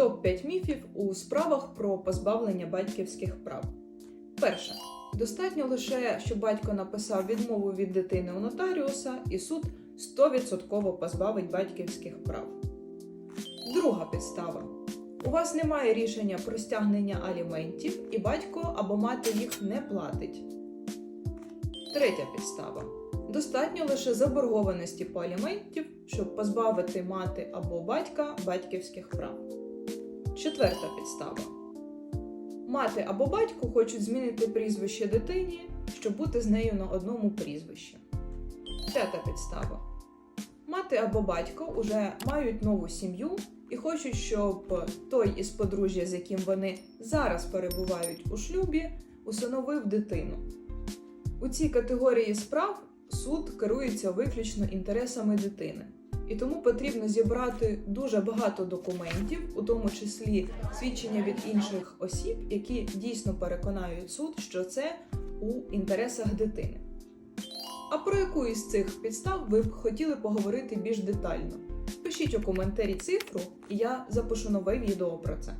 топ-5 міфів у справах про позбавлення батьківських прав. Перше. Достатньо лише, щоб батько написав відмову від дитини у нотаріуса, і суд 100% позбавить батьківських прав. Друга підстава. У вас немає рішення про стягнення аліментів, і батько або мати їх не платить. Третя підстава. Достатньо лише заборгованості по аліментів, щоб позбавити мати або батька батьківських прав. Четверта підстава. Мати або батько хочуть змінити прізвище дитині, щоб бути з нею на одному прізвищі. П'ята підстава. Мати або батько уже мають нову сім'ю і хочуть, щоб той із подружжя, з яким вони зараз перебувають у шлюбі, усиновив дитину. У цій категорії справ суд керується виключно інтересами дитини. І тому потрібно зібрати дуже багато документів, у тому числі свідчення від інших осіб, які дійсно переконають суд, що це у інтересах дитини. А про яку із цих підстав ви б хотіли поговорити більш детально? Пишіть у коментарі цифру, і я запишу нове відео про це.